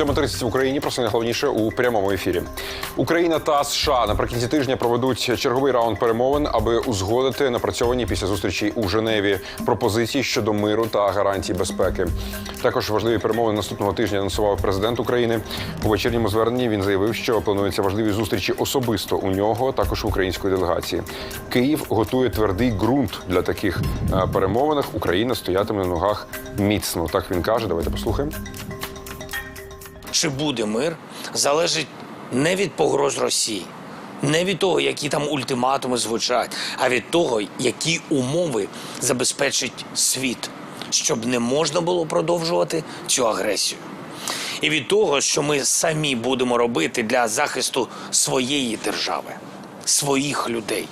7.30 в Україні. Про це найголовніше у прямому ефірі. Україна та США наприкінці тижня проведуть черговий раунд перемовин, аби узгодити напрацьовані після зустрічі у Женеві пропозиції щодо миру та гарантій безпеки. Також важливі перемовини наступного тижня анонсував президент України. У вечірньому зверненні він заявив, що плануються важливі зустрічі особисто у нього, також української делегації. Київ готує твердий ґрунт для таких е, перемовинах. Україна стоятиме на ногах міцно. Так він каже. Давайте послухаємо. Чи буде мир, залежить не від погроз Росії, не від того, які там ультиматуми звучать, а від того, які умови забезпечить світ, щоб не можна було продовжувати цю агресію. І від того, що ми самі будемо робити для захисту своєї держави, своїх людей,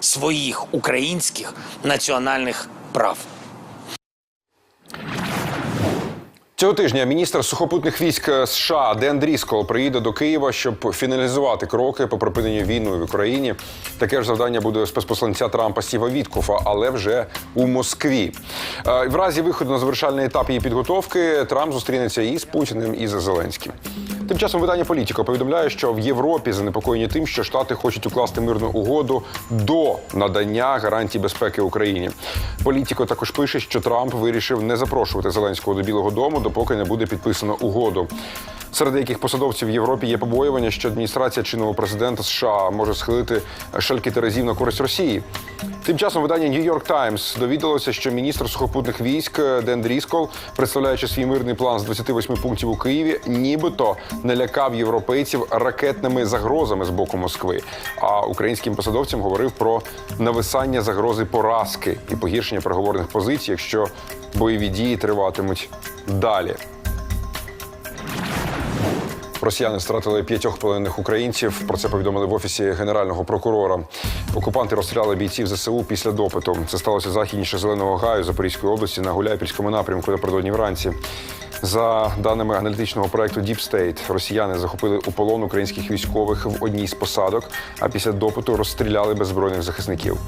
своїх українських національних прав. Цього тижня міністр сухопутних військ США Ден Дріскол приїде до Києва, щоб фіналізувати кроки по припиненню війни в Україні. Таке ж завдання буде спецпосланця Трампа Стіва Віткофа, але вже у Москві. Е, В разі виходу на завершальний етап її підготовки Трамп зустрінеться і з Путіним, і з Зеленським. Тим часом видання Політіко повідомляє, що в Європі занепокоєні тим, що Штати хочуть укласти мирну угоду до надання гарантій безпеки Україні. Політіко також пише, що Трамп вирішив не запрошувати Зеленського до Білого Дому, допоки не буде підписано угоду. Серед деяких посадовців в Європі є побоювання, що адміністрація чинного президента США може схилити шальки терезів на користь Росії. Тим часом видання New York Times довідалося, що міністр сухопутних військ Ден Дріскол, представляючи свій мирний план з 28 пунктів у Києві, нібито не лякав європейців ракетними загрозами з боку Москви. А українським посадовцям говорив про нависання загрози поразки і погіршення переговорних позицій, якщо бойові дії триватимуть далі. Росіяни стратили п'ятьох полонених українців. Про це повідомили в офісі генерального прокурора. Окупанти розстріляли бійців ЗСУ після допиту. Це сталося західніше зеленого гаю Запорізької області на Гуляйпільському напрямку напередодні вранці. За даними аналітичного проекту Deep State, росіяни захопили у полон українських військових в одній з посадок, а після допиту розстріляли беззбройних захисників.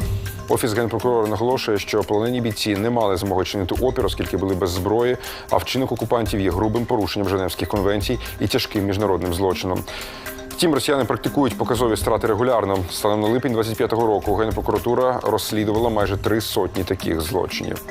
Офіс генпрокурора наголошує, що полонені бійці не мали змоги чинити опір, оскільки були без зброї. А вчинок окупантів є грубим порушенням Женевських конвенцій і тяжким міжнародним злочином. Втім, росіяни практикують показові страти регулярно. Станом на липень 25-го року генпрокуратура розслідувала майже три сотні таких злочинів.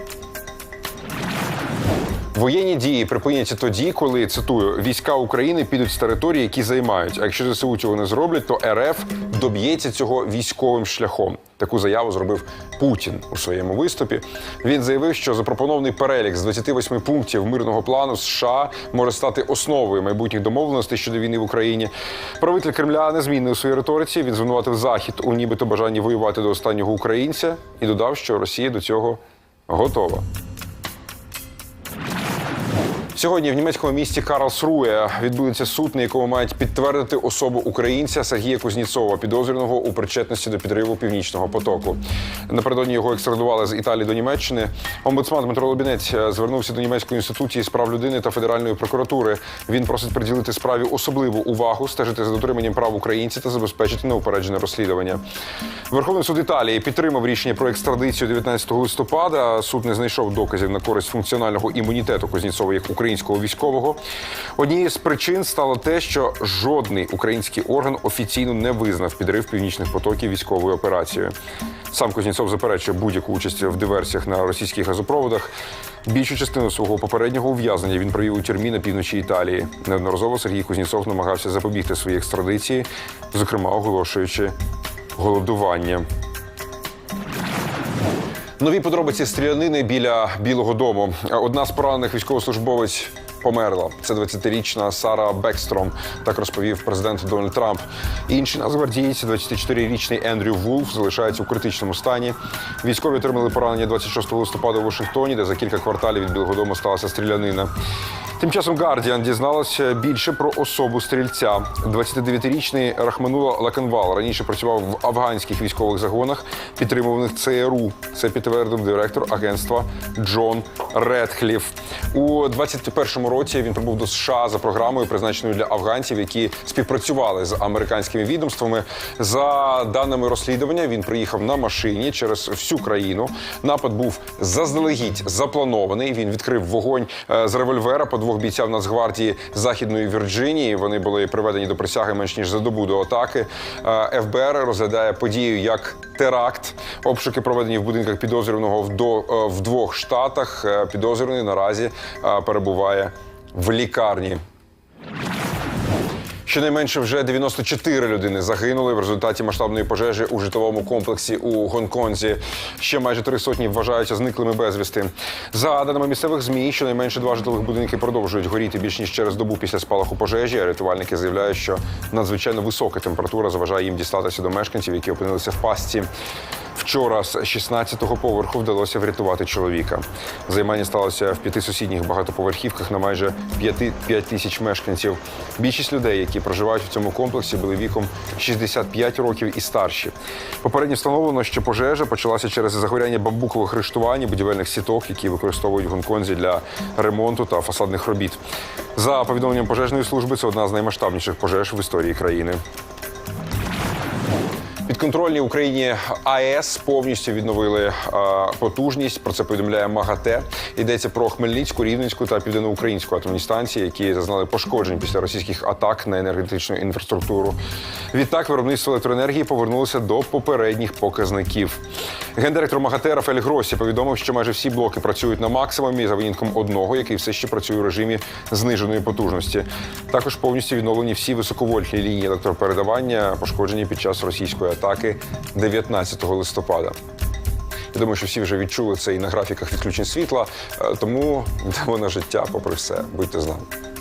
Воєнні дії припиняться тоді, коли цитую війська України підуть з території, які займають. А якщо ЗСУ цього не зроблять, то РФ доб'ється цього військовим шляхом. Таку заяву зробив Путін у своєму виступі. Він заявив, що запропонований перелік з 28 пунктів мирного плану США може стати основою майбутніх домовленостей щодо війни в Україні. Правитель Кремля незмінний у своїй риториці. Він звинуватив Захід у нібито бажанні воювати до останнього українця і додав, що Росія до цього готова. Сьогодні в німецькому місті Карлсруе відбудеться суд, на якому мають підтвердити особу українця Сергія Кузніцова, підозрюваного у причетності до підриву північного потоку. Напередодні його екстрадували з Італії до Німеччини. Омбудсман Дмитро Лобінець е, звернувся до німецької інституції з прав людини та федеральної прокуратури. Він просить приділити справі особливу увагу, стежити за дотриманням прав українців та забезпечити неупереджене розслідування. Верховний суд Італії підтримав рішення про екстрадицію 19 листопада. Суд не знайшов доказів на користь функціонального імунітету Кузніцова як українського військового. Однією з причин стало те, що жодний український орган офіційно не визнав підрив північних потоків військовою операцією. Сам Кузніцов заперечує будь-яку участь в диверсіях на російських газопроводах. Більшу частину свого попереднього ув'язнення він провів у тюрмі на півночі Італії. Неодноразово Сергій Кузніцов намагався запобігти своїй екстрадиції, зокрема оголошуючи голодування. Нові подробиці стрілянини біля Білого Дому. Одна з поранених військовослужбовець померла. Це 20-річна Сара Бекстром. Так розповів президент Дональд Трамп. Інший нацгвардієць, 24-річний Ендрю Вулф, залишається у критичному стані. Військові отримали поранення 26 листопада у Вашингтоні, де за кілька кварталів від Білого Дому сталася стрілянина. Тим часом Guardian дізналася більше про особу стрільця. 29-річний Рахманула Лакенвал раніше працював в афганських військових загонах, підтримуваних ЦРУ. Це підтвердив директор агентства Джон Редхліф. У 21-му році він прибув до США за програмою, призначеною для афганців, які співпрацювали з американськими відомствами. За даними розслідування, він приїхав на машині через всю країну. Напад був заздалегідь запланований. Він відкрив вогонь е, з револьвера по двох бійців Нацгвардії Західної Вірджинії. Вони були приведені до присяги менш ніж за добу до атаки. Е, ФБР розглядає подію як теракт. Обшуки проведені в будинках підозрюваного в, е, двох штатах. Е, Підозрюваний наразі е, перебуває в лікарні. Щонайменше вже 94 людини загинули в результаті масштабної пожежі у житловому комплексі у Гонконзі. Ще майже три сотні вважаються зниклими безвісти. За даними місцевих змі, щонайменше два житлових будинки продовжують горіти більш ніж через добу після спалаху пожежі. А Рятувальники заявляють, що надзвичайно висока температура заважає їм дістатися до мешканців, які опинилися в пастці. Вчора з 16-го поверху вдалося врятувати чоловіка. Займання сталося в п'яти сусідніх багатоповерхівках на майже 5, 5 тисяч мешканців. Більшість людей, які проживають в цьому комплексі, були віком 65 років і старші. Попередньо встановлено, що пожежа почалася через загоряння бамбукових рештувань будівельних сіток, які використовують в Гонконзі для ремонту та фасадних робіт. За повідомленням пожежної служби, це одна з наймасштабніших пожеж в історії країни. Підконтрольні Україні АЕС повністю відновили е, потужність. Про це повідомляє МАГАТЕ. Йдеться про Хмельницьку, Рівненську та Південноукраїнську атомні станції, які зазнали пошкоджень після російських атак на енергетичну інфраструктуру. Відтак виробництво електроенергії повернулося до попередніх показників. Гендиректор МАГАТЕ Рафаель Гросі повідомив, що майже всі блоки працюють на максимумі за винятком одного, який все ще працює у режимі зниженої потужності. Також повністю відновлені всі високовольтні лінії електропередавання, пошкоджені під час російської атаки 19 листопада. Я думаю, що всі вже відчули це і на графіках відключень світла, е, тому йдемо на життя попри все. Будьте з нами.